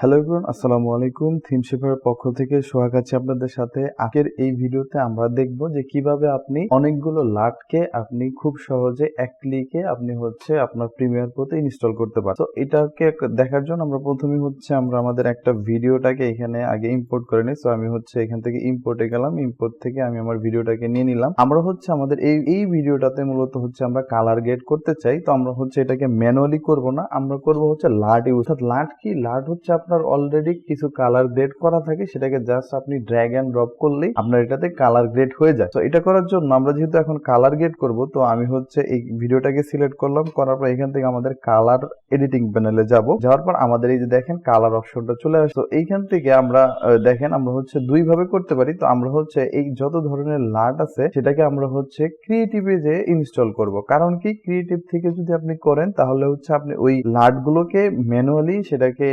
Hello everyone আসসালামু আলাইকুম। Theme শেফারের পক্ষ থেকে সোহাগ আছি আপনাদের সাথে। আগের এই ভিডিওতে আমরা দেখব যে কীভাবে আপনি অনেকগুলো লাটকে আপনি খুব সহজে এক ক্লিকে আপনি হচ্ছে আপনার প্রিমিয়ার প্রোতে ইনস্টল করতে পারেন। তো এটাকে দেখার জন্য আমরা প্রথমে হচ্ছে আমরা আমাদের একটা ভিডিওটাকে এখানে আগে ইম্পোর্ট করে নিই। তো আমি হচ্ছে এখান থেকে ইম্পোর্টে গেলাম। ইম্পোর্ট থেকে আমি আমার ভিডিওটাকে নিয়ে নিলাম। আমরা হচ্ছে আমাদের এই এই ভিডিওটাতে মূলত হচ্ছে আমরা কালার গেট করতে চাই। তো আমরা হচ্ছে এটাকে ম্যানুয়ালি করব না। আমরা করব হচ্ছে লাট ইউজ অর্থাৎ লাট কি? লাট হচ্ছে আপনার অলরেডি কিছু কালার গ্রেড করা থাকে, সেটাকে জাস্ট আপনি ড্র্যাগ অ্যান্ড ড্রপ করলেই আপনার এটাতে কালার গ্রেড হয়ে যায়। তো এটা করার জন্য আমরা যেহেতু এখন কালার গ্রেড করব, তো আমি হচ্ছে এই ভিডিওটাকে সিলেক্ট করলাম, করার পর এখান থেকে আমাদের কালার এডিটিং প্যানেলে যাব। যাওয়ার পর আমাদের এই যে দেখেন কালার অপশনটা চলে আসে তো এইখান থেকে আমরা দেখেন আমরা হচ্ছে দুই ভাবে করতে পারি। তো আমরা হচ্ছে এই যত ধরনের লাট আছে, সেটাকে আমরা হচ্ছে ক্রিয়েটিভে যে ইনস্টল করব। কারণ কি? ক্রিয়েটিভ থেকে যদি আপনি করেন, তাহলে হচ্ছে আপনি ওই লাট গুলোকে ম্যানুয়ালি সেটাকে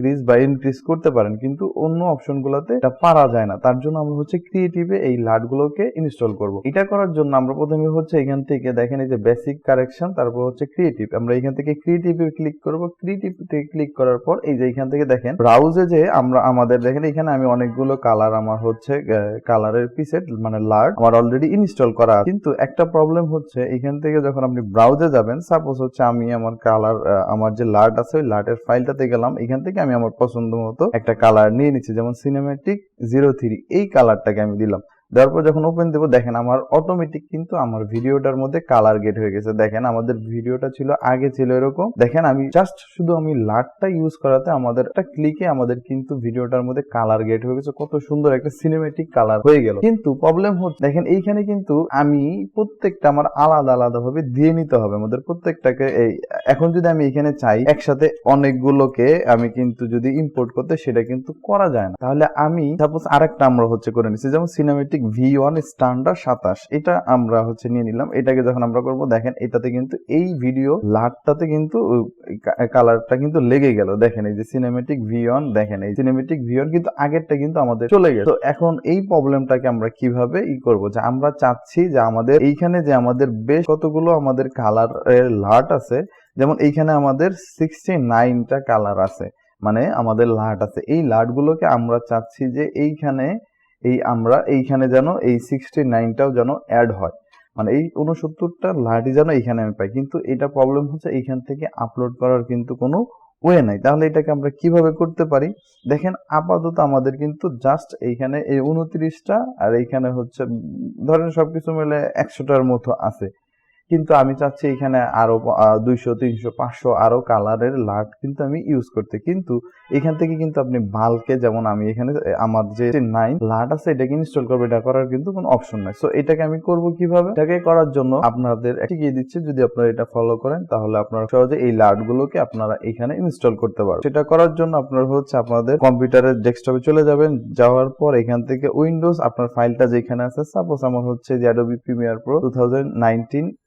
ডিক্রিজ বা ইনক্রিজ করতে পারেন, কিন্তু অন্য অপশন গুলোতে এটা পারা যায় না। তার জন্য আমরা হচ্ছে ক্রিয়েটিভে এই লাট গুলোকে ইনস্টল করব। এটা করার জন্য আমরা প্রথমে হচ্ছে এখান থেকে দেখেন এই যে বেসিক কারেকশন তারপর হচ্ছে ক্রিয়েটিভ আমরা এখান থেকে ক্রিয়েটিভে ক্লিক করব। ক্রিয়েটিভ ক্লিক করার পর এই যে এখান থেকে দেখেন ব্রাউজে যে আমরা, আমাদের দেখেন এখানে আমি অনেকগুলো কালার আমার হচ্ছে কালারের পিসেট মানে লার্ট আমার অলরেডি ইনস্টল করা। কিন্তু একটা প্রবলেম হচ্ছে, এখান থেকে যখন আপনি ব্রাউজে যাবেন সাপোজ হচ্ছে আমি আমার কালার আমার যে লার্ট আছে, ওই লার্টের ফাইলটাতে গেলাম, এখান থেকে আমি আমার পছন্দ মতো একটা কালার নিয়ে নিচ্ছি। যেমন সিনেমেটিক জিরো থ্রি এই কালারটাকে আমি দিলাম। দেওয়ার পর যখন ওপেন দেবো, দেখেন আমার অটোমেটিক কিন্তু আমার ভিডিওটার মধ্যে কালার গেট হয়ে গেছে। দেখেন আমাদের ভিডিওটা ছিল, আগে ছিল এরকম। দেখেন আমি জাস্ট শুধু আমি লাটটা ইউজ করাতে আমাদের একটা ক্লিকে আমাদের কিন্তু ভিডিওটার মধ্যে কালার গেট হয়ে গেছে। কত সুন্দর একটা সিনেমেটিক কালার হয়ে গেল। কিন্তু প্রবলেম হচ্ছে, দেখেন এইখানে কিন্তু আমি প্রত্যেকটা আমার আলাদা আলাদা ভাবে দিয়ে নিতে হবে। আমাদের প্রত্যেকটাকে এই, এখন যদি আমি এখানে চাই, একসাথে অনেকগুলোকে আমি কিন্তু যদি ইম্পোর্ট করতে, সেটা কিন্তু করা যায় না। তাহলে আমি সাপোজ আরেকটা আমরা হচ্ছে করে নিচ্ছি, যেমন সিনেমেটিক ভি ওয়ান স্ট্যান্ডার্ড সাতাশ, এটা আমরা হচ্ছে নিয়ে নিলাম। এটাকে যখন আমরা করব, দেখেন এটাতে কিন্তু এই ভিডিও লাটটাতে কিন্তু কালারটা কিন্তু লেগে গেল। দেখেন এই যে সিনেমেটিক ভি ওয়ান দেখেন এই সিনেমেটিক ভি ওয়ান কিন্তু আগেরটা কিন্তু আমাদের চলে গেছে। তো এখন এই প্রবলেমটাকে আমরা কীভাবে ই করব? যে আমরা চাচ্ছি যে আমাদের এইখানে যে আমাদের বেশ কতগুলো আমাদের কালারের লাট আছে, যেমন এইখানে আমাদের সিক্সটি নাইনটা কালার আছে মানে আমাদের লাট আছে। এই লাটগুলোকে আমরা চাচ্ছি যে এইখানে এই আমরা এইখানে যেন এই সিক্সটি নাইনটাও যেন অ্যাড হয়। মানে এই উনসত্তরটা লাঠি যেন এইখানে আমি পাই। কিন্তু এটা প্রবলেম হচ্ছে এইখান থেকে আপলোড করার কিন্তু কোনো ওয়ে নাই। তাহলে এটাকে আমরা কীভাবে করতে পারি? দেখেন আপাতত আমাদের কিন্তু জাস্ট এইখানে এই উনত্রিশটা আর এইখানে হচ্ছে ধরেন সবকিছু মিলে একশোটার মতো আছে। কিন্তু আমি চাচ্ছি এখানে আরও দুইশো, তিনশো, পাঁচশো আরও কালারের লাট কিন্তু আমি ইউজ করতে। কিন্তু এখান থেকে কিন্তু আপনি বাল্কে যেমন আমি এখানে আমার যে নাইন লাট আছে, এটাকে ইনস্টল করব, এটা করার কিন্তু কোনো অপশন নাই। সো এটাকে আমি করব কীভাবে? এটাকে করার জন্য আপনাদের শিখিয়ে দিচ্ছে, যদি আপনারা এটা ফলো করেন, তাহলে আপনারা সহজে এই লাট গুলোকে আপনারা এখানে ইনস্টল করতে পারবেন। সেটা করার জন্য আপনার হচ্ছে আপনাদের কম্পিউটারের ডেস্কটপে চলে যাবেন, যাওয়ার পর এখান থেকে উইন্ডোজ আপনার ফাইলটা যেখানে আছে সাপোজ আমার হচ্ছে যে Adobe Premiere Pro two thousand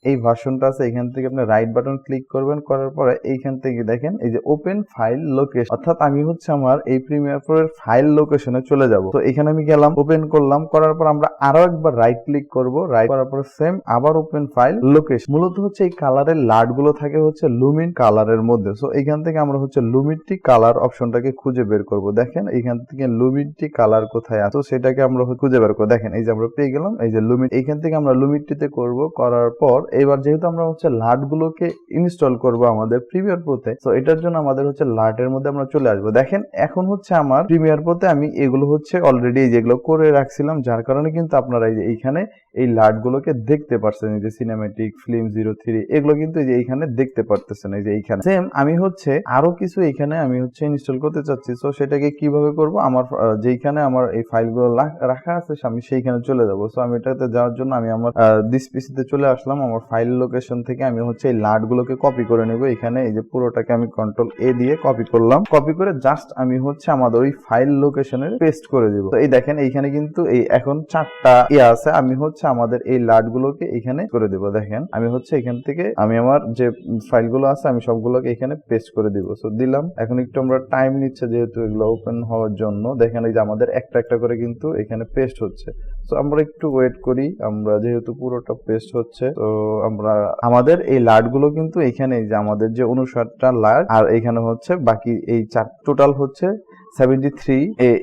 এই ভার্সনটা আছে, এখান থেকে আপনি রাইট বাটন ক্লিক করবেন, করার পরে এইখান থেকে দেখেন, এই যে ওপেন ফাইল লোকেশন অর্থাৎ আমি হচ্ছে আমার এই প্রিমিয়ার প্রো এর ফাইল লোকেশনে চলে যাব। তো এখানে আমি গেলাম ওপেন করলাম, করার পর আমরা আরও একবার রাইট ক্লিক করব রাইট করার পর সেম আবার ওপেন ফাইল লোকেশন মূলত হচ্ছে এই কালারের লাটগুলো থাকে হচ্ছে লুমিন কালারের মধ্যে। সো এখান থেকে আমরা হচ্ছে লুমিনটি কালার অপশনটাকে খুঁজে বের করব। দেখেন, এখান থেকে লুমিনটি কালার কোথায় আছে? সেটাকে আমরা খুঁজে বের করব। দেখেন, এই যে আমরা পেয়ে গেলাম, এই যে লুমিট এইখান থেকে আমরা লুমিটটিতে করব, করার পর এবার যেহেতু আমরা হচ্ছে লাট গুলোকে ইনস্টল করব আমাদের প্রিমিয়ার প্রোতে তো এটার জন্য আমাদের হচ্ছে লাটের মধ্যে আমরা চলে আসব। দেখেন, এখন হচ্ছে আমার প্রিমিয়ার প্রোতে আমি এগুলো হচ্ছে অলরেডি যেগুলো করে রাখছিলাম, যার কারণে কিন্তু আপনারা এই যে এইখানে এই লাট গুলোকে দেখতে পারছেন, এই যে সিনেমেটিক ফিল্ম জিরো থ্রি এগুলো কিন্তু এই যে এইখানে দেখতে পারতেছেন, এই যে এইখানে। সেম আমি হচ্ছে আরও কিছু এখানে আমি হচ্ছে ইনস্টল করতে চাচ্ছি তো সেটাকে কীভাবে করব? আমার যেইখানে আমার এই ফাইলগুলো রাখা আছে, আমি সেইখানে চলে যাব। সো আমি এটাতে যাওয়ার জন্য আমি আমার দিস পিসিতে চলে আসলাম, আমার ফাইল লোকেশন থেকে আমি হচ্ছে এই লাট গুলোকে কপি করে নেব। এখানে এই যে পুরোটাকে আমি কন্ট্রোল এ দিয়ে কপি করলাম। কপি করে জাস্ট আমি হচ্ছে আমাদের ওই ফাইল লোকেশনে পেস্ট করে দিব। তো এই দেখেন এইখানে কিন্তু এই এখন চারটা ইয়ে আছে। আমি হচ্ছে আমাদের এই লাট গুলোকে এখানে করে দিব। দেখেন, আমি হচ্ছে এখান থেকে আমি আমার যে ফাইলগুলো আছে, আমি সবগুলোকে এখানে পেস্ট করে দিব। সো দিলাম। এখন একটু আমরা টাইম নিচ্ছে যেহেতু এগুলো ওপেন হওয়ার জন্য। দেখেন এই যে আমাদের একটা একটা করে কিন্তু এখানে পেস্ট হচ্ছে। তো আমরা একটু ওয়েট করি। আমরা যেহেতু পুরোটা পেস্ট হচ্ছে, তো আমরা, আমাদের এই লাটগুলো কিন্তু এখানে যে আমাদের যে উনষাটটা লাট আর এখানে হচ্ছে বাকি এই চার টোটাল হচ্ছে সেভেন্টি থ্রি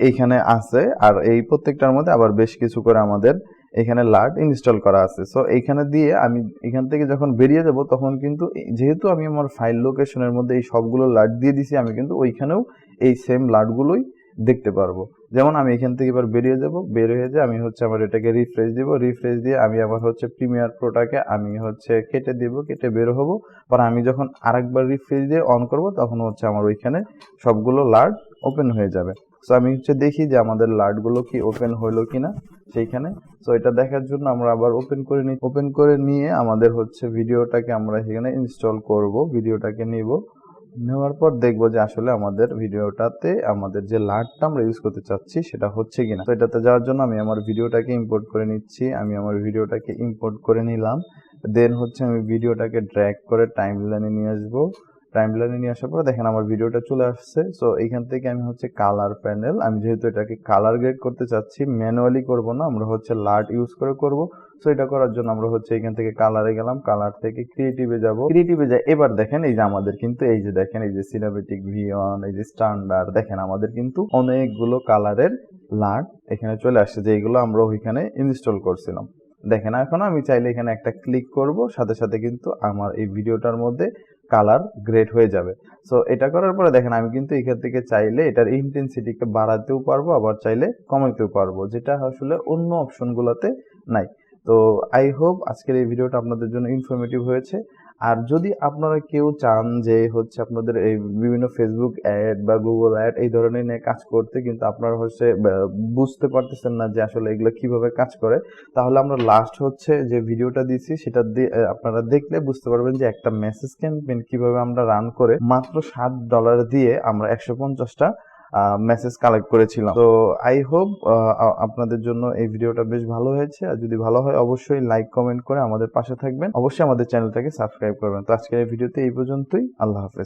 এইখানে আছে, আর এই প্রত্যেকটার মধ্যে আবার বেশ কিছু করে আমাদের এখানে লাট ইনস্টল করা আছে। সো এইখানে দিয়ে আমি এখান থেকে যখন বেরিয়ে যাব, তখন কিন্তু যেহেতু আমি আমার ফাইল লোকেশনের মধ্যে এই সবগুলো লাট দিয়ে দিছি, আমি কিন্তু ওইখানেও এই সেম লাটগুলোই দেখতে পারব। যেমন আমি এখান থেকে এবার বেরিয়ে যাব, বের হয়ে যে আমি হচ্ছে আমার এটাকে রিফ্রেশ দিব রিফ্রেশ দিয়ে আমি আবার হচ্ছে প্রিমিয়ার প্রোটাকে আমি হচ্ছে কেটে দিব, কেটে বের হব। পর আমি যখন আরেকবার রিফ্রেশ দিয়ে অন করব, তখন হচ্ছে আমার ওইখানে সবগুলো লাট ওপেন হয়ে যাবে। সো আমি হচ্ছে দেখি যে আমাদের লাটগুলো কি ওপেন হলো কিনা সেইখানে। সো এটা দেখার জন্য আমরা আবার ওপেন করে নিই ওপেন করে নিয়ে আমাদের হচ্ছে ভিডিওটাকে আমরা সেখানে ইনস্টল করব, ভিডিওটাকে নিব। নেওয়ার পর দেখব যে আসলে আমাদের ভিডিওটাতে আমাদের যে লাটটা আমরা ইউজ করতে চাচ্ছি সেটা হচ্ছে কিনা। তো এটাতে যাওয়ার জন্য আমি আমার ভিডিওটাকে ইম্পোর্ট করে নিচ্ছি, আমি আমার ভিডিওটাকে ইম্পোর্ট করে নিলাম। দেন হচ্ছে আমি ভিডিওটাকে ড্র্যাগ করে টাইম লাইনে নিয়ে আসব। টাইম লাইনে নিয়ে আসার পরে দেখেন আমার ভিডিওটা চলে আসছে। সো এইখান থেকে আমি হচ্ছে কালার প্যানেল আমি যেহেতু এটাকে কালার গ্রেড করতে চাচ্ছি ম্যানুয়ালি করব না, আমরা হচ্ছে লার্ট ইউজ করে করব। সো এটা করার জন্য আমরা হচ্ছে এখান থেকে কালারে গেলাম কালার থেকে ক্রিয়েটিভে যাব। ক্রিয়েটিভে যাই, এবার দেখেন এই যে আমাদের কিন্তু এই যে দেখেন, এই যে সিনেমেটিক ভিয়ন এই যে স্ট্যান্ডার্ড দেখেন আমাদের কিন্তু অনেকগুলো কালারের লাট এখানে চলে আসছে, যেগুলো আমরা ওইখানে ইনস্টল করছিলাম। দেখেন, এখন আমি চাইলে এখানে একটা ক্লিক করব, সাথে সাথে কিন্তু আমার এই ভিডিওটার মধ্যে কালার গ্রেট হয়ে যাবে। সো এটা করার পরে দেখেন, আমি কিন্তু এখান থেকে চাইলে এটার ইন্টেন্সিটিকে বাড়াতেও পারব, আবার চাইলে কমাতেও পারব। যেটা আসলে অন্য অপশনগুলোতে নাই। তো আই হোপ আজকের এই ভিডিওটা আপনাদের জন্য ইনফরমেটিভ হয়েছে। আর যদি আপনারা কেউ চান যে হচ্ছে আপনাদের এই বিভিন্ন ফেসবুক অ্যাড বা গুগল অ্যাড এই ধরনের নিয়ে কাজ করতে, কিন্তু আপনারা হচ্ছে বুঝতে পারতেছেন না যে আসলে এগুলো কীভাবে কাজ করে, তাহলে আমরা লাস্ট হচ্ছে যে ভিডিওটা দিছি সেটা আপনারা দেখলে বুঝতে পারবেন যে একটা মেসেজ ক্যাম্পেইন কীভাবে আমরা রান করে মাত্র ষাট ডলার দিয়ে আমরা একশো পঞ্চাশটা মেসেজ কালেক্ট করেছিলাম। তো আই হোপ আপনাদের জন্য এই ভিডিওটা বেশ ভালো হয়েছে। আর যদি ভালো হয়, অবশ্যই লাইক কমেন্ট করে আমাদের পাশে থাকবেন। অবশ্যই আমাদের চ্যানেলটাকে সাবস্ক্রাইব করবেন। তো আজকের এই ভিডিওতে এই পর্যন্তই। আল্লাহ হাফেজ।